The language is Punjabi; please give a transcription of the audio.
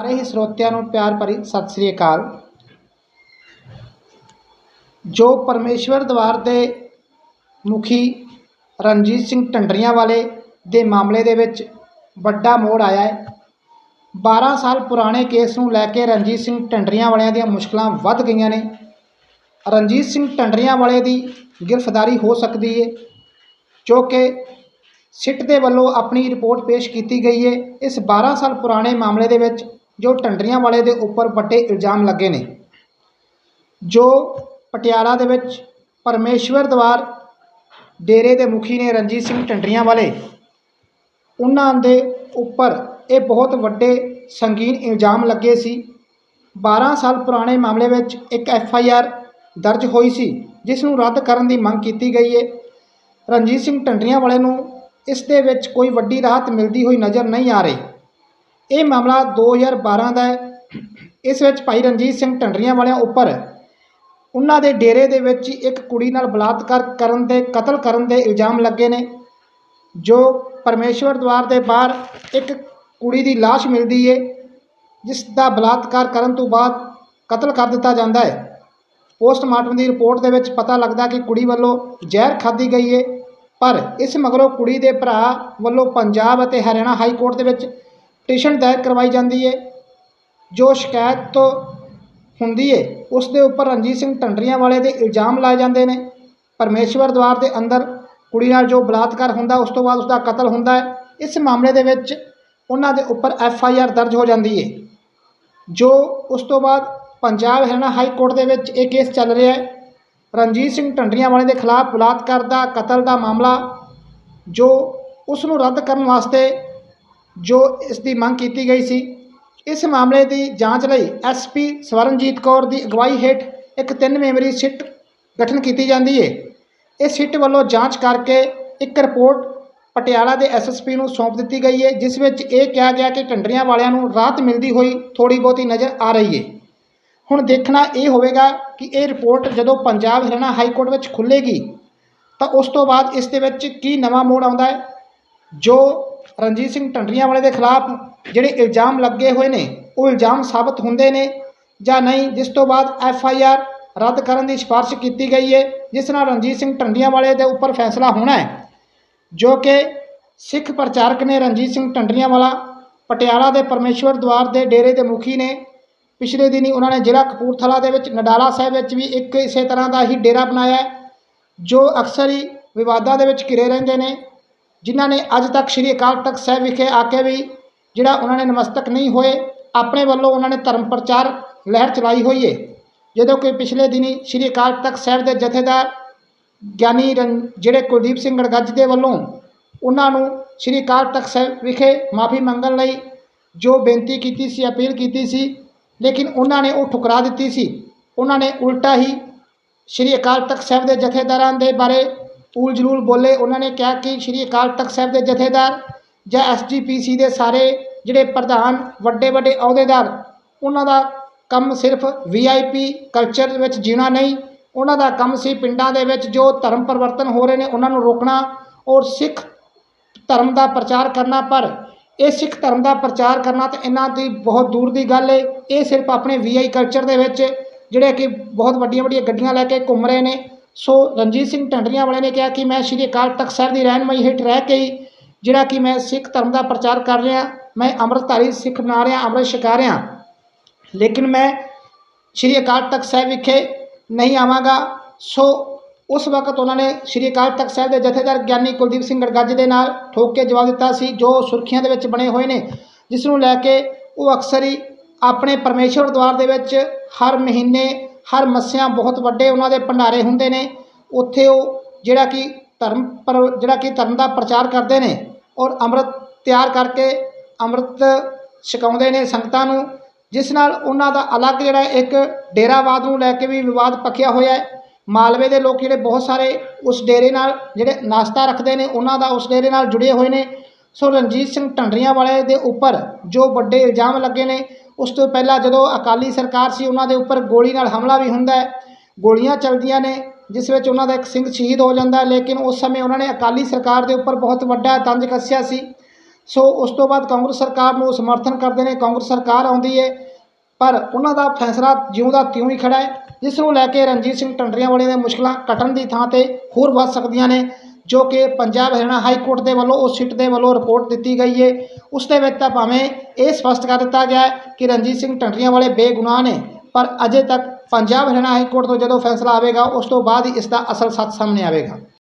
ਸਾਰੇ ਹੀ ਸਰੋਤਿਆਂ ਨੂੰ ਪਿਆਰ ਭਰੀ ਸਤਿ ਸ੍ਰੀ ਅਕਾਲ। ਜੋ ਪਰਮੇਸ਼ਵਰ ਦਵਾਰ ਦੇ ਮੁਖੀ ਰਣਜੀਤ ਸਿੰਘ ਟੰਡਰੀਆਂ ਵਾਲੇ ਦੇ ਮਾਮਲੇ ਦੇ ਵਿੱਚ ਵੱਡਾ ਮੋੜ ਆਇਆ ਹੈ। 12 ਸਾਲ ਪੁਰਾਣੇ ਕੇਸ ਨੂੰ ਲੈ ਕੇ ਰਣਜੀਤ ਸਿੰਘ ਟੰਡਰੀਆਂ ਵਾਲਿਆਂ ਦੀਆਂ ਮੁਸ਼ਕਲਾਂ ਵੱਧ ਗਈਆਂ ਨੇ। ਰਣਜੀਤ ਸਿੰਘ ਟੰਡਰੀਆਂ ਵਾਲੇ ਦੀ ਗ੍ਰਿਫਤਾਰੀ ਹੋ ਸਕਦੀ ਹੈ ਜੋ ਕਿ ਸਿੱਟ ਦੇ ਵੱਲੋਂ ਆਪਣੀ ਰਿਪੋਰਟ ਪੇਸ਼ ਕੀਤੀ ਗਈ ਹੈ ਇਸ 12 ਸਾਲ ਪੁਰਾਣੇ ਮਾਮਲੇ ਦੇ ਵਿੱਚ ਜੋ ਟੰਡਰੀਆਂ ਵਾਲੇ ਦੇ ਉੱਪਰ ਵੱਡੇ ਇਲਜ਼ਾਮ ਲੱਗੇ ਨੇ, ਜੋ ਪਟਿਆਲਾ ਦੇ ਵਿੱਚ ਪਰਮੇਸ਼ਵਰ ਦਵਾਰ ਡੇਰੇ ਦੇ ਮੁਖੀ ਨੇ ਰਣਜੀਤ ਸਿੰਘ ਟੰਡਰੀਆਂ ਵਾਲੇ, ਉਹਨਾਂ ਦੇ ਉੱਪਰ ਇਹ ਬਹੁਤ ਵੱਡੇ ਸੰਗੀਨ ਇਲਜ਼ਾਮ ਲੱਗੇ ਸੀ। 12 ਸਾਲ ਪੁਰਾਣੇ ਮਾਮਲੇ ਵਿੱਚ ਇੱਕ ਐਫ ਆਈ ਆਰ ਦਰਜ ਹੋਈ ਸੀ, ਜਿਸ ਨੂੰ ਰੱਦ ਕਰਨ ਦੀ ਮੰਗ ਕੀਤੀ ਗਈ ਹੈ ਰਣਜੀਤ ਸਿੰਘ ਟੰਡਰੀਆਂ ਵਾਲੇ ਨੂੰ ਇਸ ਦੇ ਵਿੱਚ ਕੋਈ ਵੱਡੀ ਰਾਹਤ ਮਿਲਦੀ ਹੋਈ ਨਜ਼ਰ ਨਹੀਂ ਆ ਰਹੀ। ਇਹ ਮਾਮਲਾ 2012 ਦਾ ਹੈ। ਇਸ ਵਿੱਚ ਭਾਈ ਰਣਜੀਤ ਸਿੰਘ ਢੰਡਰੀਆਂ ਵਾਲਿਆਂ ਉੱਪਰ ਉਹਨਾਂ ਦੇ ਡੇਰੇ ਦੇ ਵਿੱਚ ਇੱਕ ਕੁੜੀ ਨਾਲ ਬਲਾਤਕਾਰ ਕਰਨ ਦੇ, ਕਤਲ ਕਰਨ ਦੇ ਇਲਜ਼ਾਮ ਲੱਗੇ ਨੇ, ਜੋ ਪਰਮੇਸ਼ਵਰ ਦਵਾਰ ਦੇ ਬਾਹਰ ਇੱਕ ਕੁੜੀ ਦੀ ਲਾਸ਼ ਮਿਲਦੀ ਏ, ਜਿਸ ਦਾ ਬਲਾਤਕਾਰ ਕਰਨ ਤੋਂ ਬਾਅਦ ਕਤਲ ਕਰ ਦਿੱਤਾ ਜਾਂਦਾ ਹੈ। ਪੋਸਟਮਾਰਟਮ ਦੀ ਰਿਪੋਰਟ ਦੇ ਵਿੱਚ ਪਤਾ ਲੱਗਦਾ ਕਿ ਕੁੜੀ ਵੱਲੋਂ ਜ਼ਹਿਰ ਖਾਧੀ ਗਈ ਏ, ਪਰ ਇਸ ਮਗਰੋਂ ਕੁੜੀ ਦੇ ਭਰਾ ਵੱਲੋਂ ਪੰਜਾਬ ਅਤੇ ਹਰਿਆਣਾ ਹਾਈ ਕੋਰਟ ਦੇ ਵਿੱਚ ਪਟੀਸ਼ਨ ਦਾਇਰ ਕਰਵਾਈ ਜਾਂਦੀ ਹੈ ਜੋ ਸ਼ਿਕਾਇਤ ਤੋਂ ਹੁੰਦੀ ਹੈ ਉਸ ਦੇ ਉੱਪਰ ਰਣਜੀਤ ਸਿੰਘ ਟੰਡਰੀਆਂ ਵਾਲੇ ਦੇ ਇਲਜ਼ਾਮ ਲਾਏ ਜਾਂਦੇ ਨੇ। ਪਰਮੇਸ਼ਵਰ ਦਵਾਰ ਦੇ ਅੰਦਰ ਕੁੜੀ ਨਾਲ ਜੋ ਬਲਾਤਕਾਰ ਹੁੰਦਾ, ਉਸ ਤੋਂ ਬਾਅਦ ਉਸ ਦਾ ਕਤਲ ਹੁੰਦਾ ਹੈ ਇਸ ਮਾਮਲੇ ਦੇ ਵਿੱਚ ਉਹਨਾਂ ਦੇ ਉੱਪਰ ਐਫ ਆਈ ਆਰ ਦਰਜ ਹੋ ਜਾਂਦੀ ਹੈ ਜੋ ਉਸ ਤੋਂ ਬਾਅਦ ਪੰਜਾਬ ਹਰਿਆਣਾ ਹਾਈ ਕੋਰਟ ਦੇ ਵਿੱਚ ਇਹ ਕੇਸ ਚੱਲ ਰਿਹਾ ਹੈ ਰਣਜੀਤ ਸਿੰਘ ਟੰਡਰੀਆਂ ਵਾਲੇ ਦੇ ਖਿਲਾਫ ਬਲਾਤਕਾਰ ਦਾ ਕਤਲ ਦਾ ਮਾਮਲਾ, ਜੋ ਉਸ ਨੂੰ ਰੱਦ ਕਰਨ ਵਾਸਤੇ ਜੋ ਇਸ ਦੀ ਮੰਗ ਕੀਤੀ ਗਈ ਸੀ। ਇਸ ਮਾਮਲੇ ਦੀ ਜਾਂਚ ਲਈ ਐਸਪੀ ਸਵਰਨਜੀਤ ਕੌਰ ਦੀ ਅਗਵਾਈ ਹੇਠ ਇੱਕ ਤਿੰਨ ਮੈਂਬਰੀ ਸਿੱਟ ਗਠਨ ਕੀਤੀ ਜਾਂਦੀ ਹੈ ਇਹ ਸਿੱਟ ਵੱਲੋਂ ਜਾਂਚ ਕਰਕੇ ਇੱਕ ਰਿਪੋਰਟ ਪਟਿਆਲਾ ਦੇ ਐਸਐਸਪੀ ਨੂੰ ਸੌਂਪ ਦਿੱਤੀ ਗਈ ਹੈ ਜਿਸ ਵਿੱਚ ਇਹ ਕਿਹਾ ਗਿਆ ਕਿ ਟੰਡਰੀਆਂ ਵਾਲਿਆਂ ਨੂੰ ਰਾਹਤ ਮਿਲਦੀ ਹੋਈ ਥੋੜੀ ਬਹੁਤੀ ਨਜ਼ਰ ਆ ਰਹੀ ਹੈ ਹੁਣ ਦੇਖਣਾ ਇਹ ਹੋਵੇਗਾ ਕਿ ਇਹ ਰਿਪੋਰਟ ਜਦੋਂ ਪੰਜਾਬ ਹਰਿਆਣਾ ਹਾਈ ਕੋਰਟ ਵਿੱਚ ਖੁੱਲੇਗੀ ਤਾਂ ਉਸ ਤੋਂ ਬਾਅਦ ਇਸ ਦੇ ਵਿੱਚ ਕੀ ਨਵਾਂ ਮੋੜ ਆਉਂਦਾ ਹੈ, ਜੋ ਰਣਜੀਤ ਸਿੰਘ ਟੰਡਰੀਆਂ ਵਾਲੇ ਦੇ ਖਿਲਾਫ ਜਿਹੜੇ ਇਲਜ਼ਾਮ ਲੱਗੇ ਹੋਏ ਨੇ, ਉਹ ਇਲਜ਼ਾਮ ਸਾਬਤ ਹੁੰਦੇ ਨੇ ਜਾਂ ਨਹੀਂ? ਜਿਸ ਤੋਂ ਬਾਅਦ ਐਫ ਆਈ ਆਰ ਰੱਦ ਕਰਨ ਦੀ ਸਿਫਾਰਿਸ਼ ਕੀਤੀ ਗਈ ਹੈ ਜਿਸ ਨਾਲ ਰਣਜੀਤ ਸਿੰਘ ਟੰਡਰੀਆਂ ਵਾਲੇ ਦੇ ਉੱਪਰ ਫੈਸਲਾ ਹੋਣਾ ਹੈ। ਜੋ ਕਿ ਸਿੱਖ ਪ੍ਰਚਾਰਕ ਨੇ ਰਣਜੀਤ ਸਿੰਘ ਟੰਡਰੀਆਂ ਵਾਲਾ ਪਟਿਆਲਾ ਦੇ ਪਰਮੇਸ਼ਵਰ ਦਵਾਰ ਦੇ ਡੇਰੇ ਦੇ ਮੁਖੀ ਨੇ। ਪਿਛਲੇ ਦਿਨੀ ਉਹਨਾਂ ਨੇ ਜ਼ਿਲ੍ਹਾ ਕਪੂਰਥਲਾ ਦੇ ਵਿੱਚ ਨਡਾਲਾ ਸਾਹਿਬ ਵਿੱਚ ਵੀ ਇੱਕ ਇਸੇ ਤਰ੍ਹਾਂ ਦਾ ਹੀ ਡੇਰਾ ਬਣਾਇਆ ਜੋ ਅਕਸਰ ਹੀ ਵਿਵਾਦਾਂ ਦੇ ਵਿੱਚ ਘਿਰੇ ਰਹਿੰਦੇ ਨੇ। ਜਿਨ੍ਹਾਂ ਨੇ ਅੱਜ ਤੱਕ ਸ਼੍ਰੀ ਅਕਾਲ ਤਖਤ ਸਾਹਿਬ ਵਿਖੇ ਆ ਕੇ ਵੀ ਜਿਹੜਾ ਉਹਨਾਂ ਨੇ ਨਮਸਤਕ ਨਹੀਂ ਹੋਏ, ਆਪਣੇ ਵੱਲੋਂ ਉਹਨਾਂ ਨੇ ਧਰਮ ਪ੍ਰਚਾਰ ਲਹਿਰ ਚਲਾਈ ਹੋਈ ਹੈ ਜਦੋਂ ਕਿ ਪਿਛਲੇ ਦਿਨੀ ਸ਼੍ਰੀ ਅਕਾਲ ਤਖਤ ਸਾਹਿਬ ਦੇ ਜਥੇਦਾਰ ਗਿਆਨੀ ਰਣ, ਜਿਹੜੇ ਕੁਲਦੀਪ ਸਿੰਘ ਗੜਗੱਜ ਦੇ ਵੱਲੋਂ ਉਹਨਾਂ ਨੂੰ ਸ਼੍ਰੀ ਅਕਾਲ ਤਖਤ ਸਾਹਿਬ ਵਿਖੇ ਮਾਫੀ ਮੰਗਣ ਲਈ ਜੋ ਬੇਨਤੀ ਕੀਤੀ ਸੀ, ਅਪੀਲ ਕੀਤੀ ਸੀ, ਲੇਕਿਨ ਉਹਨਾਂ ਨੇ ਉਹ ਠੁਕਰਾ ਦਿੱਤੀ ਸੀ। ਉਹਨਾਂ ਨੇ ਉਲਟਾ ਹੀ ਸ਼੍ਰੀ ਅਕਾਲ ਤਖਤ ਸਾਹਿਬ ਦੇ ਜਥੇਦਾਰਾਂ ਦੇ ਬਾਰੇ ਊਲ ਜਲੂਲ ਬੋਲੇ, ਉਹਨਾਂ ਨੇ ਕਿਹਾ ਕਿ ਸ਼੍ਰੀ ਅਕਾਲ ਤਖਤ ਸਾਹਿਬ ਦੇ ਜਥੇਦਾਰ ਜਾਂ ਐਸਜੀਪੀਸੀ ਦੇ ਸਾਰੇ ਜਿਹੜੇ ਪ੍ਰਧਾਨ ਵੱਡੇ ਵੱਡੇ ਅਹੁਦੇਦਾਰ, ਉਹਨਾਂ ਦਾ ਕੰਮ ਸਿਰਫ ਵੀਆਈਪੀ ਕਲਚਰ ਵਿੱਚ ਜੀਣਾ ਨਹੀਂ, ਉਹਨਾਂ ਦਾ ਕੰਮ ਸੀ ਪਿੰਡਾਂ ਦੇ ਵਿੱਚ ਜੋ ਧਰਮ ਪਰਿਵਰਤਨ ਹੋ ਰਹੇ ਨੇ, ਉਹਨਾਂ ਨੂੰ ਰੋਕਣਾ ਔਰ ਸਿੱਖ ਧਰਮ ਦਾ ਪ੍ਰਚਾਰ ਕਰਨਾ। ਪਰ ਇਹ ਸਿੱਖ ਧਰਮ ਦਾ ਪ੍ਰਚਾਰ ਕਰਨਾ ਤਾਂ ਇਹਨਾਂ ਦੀ ਬਹੁਤ ਦੂਰ ਦੀ ਗੱਲ ਹੈ ਇਹ ਸਿਰਫ ਆਪਣੇ ਵੀਆਈ ਕਲਚਰ ਦੇ ਵਿੱਚ ਜਿਹੜੇ ਕਿ ਬਹੁਤ ਵੱਡੀਆਂ ਵੱਡੀਆਂ ਗੱਡੀਆਂ ਲੈ ਕੇ ਘੁੰਮ ਰਹੇ ਨੇ। ਸੋ ਰਣਜੀਤ ਸਿੰਘ ਢੰਡਰੀਆਂ ਵਾਲੇ ਨੇ ਕਿਹਾ ਕਿ ਮੈਂ ਸ਼੍ਰੀ ਅਕਾਲ ਤਖਤ ਸਾਹਿਬ ਦੀ ਰਹਿਨਮਾਈ ਹੇਠ ਰਹਿ ਕੇ ਹੀ ਜਿਹੜਾ ਕਿ ਮੈਂ ਸਿੱਖ ਧਰਮ ਦਾ ਪ੍ਰਚਾਰ ਕਰ ਰਿਹਾ, ਮੈਂ ਅੰਮ੍ਰਿਤਧਾਰੀ ਸਿੱਖ ਬਣਾ ਰਿਹਾ, ਅੰਮ੍ਰਿਤ ਛਕਾ ਰਿਹਾ। ਲੇਕਿਨ ਮੈਂ ਸ਼੍ਰੀ ਅਕਾਲ ਤਖਤ ਸਾਹਿਬ ਵਿਖੇ ਨਹੀਂ ਆਵਾਂਗਾ। ਸੋ ਉਸ ਵਕਤ ਉਹਨਾਂ ਨੇ ਸ਼੍ਰੀ ਅਕਾਲ ਤਖਤ ਸਾਹਿਬ ਦੇ ਜਥੇਦਾਰ ਗਿਆਨੀ ਕੁਲਦੀਪ ਸਿੰਘ ਗੜਗੱਜ ਦੇ ਨਾਲ ਠੋਕ ਕੇ ਜਵਾਬ ਦਿੱਤਾ ਸੀ, ਜੋ ਸੁਰਖੀਆਂ ਦੇ ਵਿੱਚ ਬਣੇ ਹੋਏ ਨੇ, ਜਿਸ ਨੂੰ ਲੈ ਕੇ ਉਹ ਅਕਸਰ ਹੀ ਆਪਣੇ ਪਰਮੇਸ਼ਵਰ ਦਵਾਰ ਦੇ ਵਿੱਚ ਹਰ ਮਹੀਨੇ ਹਰ ਮੱਸਿਆਂ ਬਹੁਤ ਵੱਡੇ ਉਹਨਾਂ ਦੇ ਭੰਡਾਰੇ ਹੁੰਦੇ ਨੇ। ਉੱਥੇ ਉਹ ਜਿਹੜਾ ਕਿ ਧਰਮ ਪਰ ਜਿਹੜਾ ਕਿ ਧਰਮ ਦਾ ਪ੍ਰਚਾਰ ਕਰਦੇ ਨੇ ਔਰ ਅੰਮ੍ਰਿਤ ਤਿਆਰ ਕਰਕੇ ਅੰਮ੍ਰਿਤ ਛਕਾਉਂਦੇ ਨੇ ਸੰਗਤਾਂ ਨੂੰ, ਜਿਸ ਨਾਲ ਉਹਨਾਂ ਦਾ ਅਲੱਗ ਜਿਹੜਾ ਇੱਕ ਡੇਰਾਵਾਦ ਨੂੰ ਲੈ ਕੇ ਵੀ ਵਿਵਾਦ ਪੱਕਿਆ ਹੋਇਆ ਹੈ। ਮਾਲਵੇ ਦੇ ਲੋਕ ਜਿਹੜੇ ਬਹੁਤ ਸਾਰੇ ਉਸ ਡੇਰੇ ਨਾਲ ਜਿਹੜੇ ਨਾਸਤਾ ਰੱਖਦੇ ਨੇ, ਉਹਨਾਂ ਦਾ ਉਸ ਡੇਰੇ ਨਾਲ ਜੁੜੇ ਹੋਏ ਨੇ। ਸੋ ਰਣਜੀਤ ਸਿੰਘ ਢੰਡਰੀਆਂ ਵਾਲੇ ਦੇ ਉੱਪਰ ਜੋ ਵੱਡੇ ਇਲਜ਼ਾਮ ਲੱਗੇ ਨੇ ਉਸ ਤੋਂ ਪਹਿਲਾਂ ਜਦੋਂ ਅਕਾਲੀ ਸਰਕਾਰ ਸੀ, ਉਹਨਾਂ ਦੇ ਉੱਪਰ ਗੋਲੀ ਨਾਲ ਹਮਲਾ ਵੀ ਹੁੰਦਾ ਹੈ। ਗੋਲੀਆਂ ਚੱਲਦੀਆਂ ਨੇ, ਜਿਸ ਵਿੱਚ ਉਹਨਾਂ ਦਾ ਇੱਕ ਸਿੰਘ ਸ਼ਹੀਦ ਹੋ ਜਾਂਦਾ ਲੇਕਿਨ ਉਸ ਸਮੇਂ ਉਹਨਾਂ ਨੇ ਅਕਾਲੀ ਸਰਕਾਰ ਦੇ ਉੱਪਰ ਬਹੁਤ ਵੱਡਾ ਤੰਜ ਕੱਸਿਆ ਸੀ। ਸੋ ਉਸ ਤੋਂ ਬਾਅਦ ਕਾਂਗਰਸ ਸਰਕਾਰ ਨੂੰ ਸਮਰਥਨ ਕਰਦੇ ਨੇ, ਕਾਂਗਰਸ ਸਰਕਾਰ ਆਉਂਦੀ ਹੈ, ਪਰ ਉਹਨਾਂ ਦਾ ਫੈਸਲਾ ਜਿਉਂ ਦਾ ਤਿਉਂ ਹੀ ਖੜਾ ਹੈ, ਜਿਸ ਨੂੰ ਲੈ ਕੇ ਰਣਜੀਤ ਸਿੰਘ ਟੰਡਰੀਆਂ ਵਾਲੇ ਦੀਆਂ ਮੁਸ਼ਕਲਾਂ ਕੱਟਣ ਦੀ ਥਾਂ ਤੇ ਹੋਰ ਵੱਧ ਸਕਦੀਆਂ ਨੇ। ਜੋ ਕਿ ਪੰਜਾਬ ਹਰਿਆਣਾ ਹਾਈ ਕੋਰਟ ਦੇ ਵੱਲੋਂ, ਉਸ ਸਿੱਟ ਦੇ ਵੱਲੋਂ ਰਿਪੋਰਟ ਦਿੱਤੀ ਗਈ ਹੈ ਉਸ ਦੇ ਵਿੱਚ ਤਾਂ ਭਾਵੇਂ ਇਹ ਸਪਸ਼ਟ ਕਰ ਦਿੱਤਾ ਗਿਆ ਕਿ ਰਣਜੀਤ ਸਿੰਘ ਢੰਡਰੀਆਂ ਵਾਲੇ ਬੇਗੁਨਾਹ ਨੇ, ਪਰ ਅਜੇ ਤੱਕ ਪੰਜਾਬ ਹਰਿਆਣਾ ਹਾਈ ਕੋਰਟ ਤੋਂ ਜਦੋਂ ਫੈਸਲਾ ਆਵੇਗਾ, ਉਸ ਤੋਂ ਬਾਅਦ ਹੀ ਇਸ ਦਾ ਅਸਲ ਸੱਚ ਸਾਹਮਣੇ ਆਵੇਗਾ।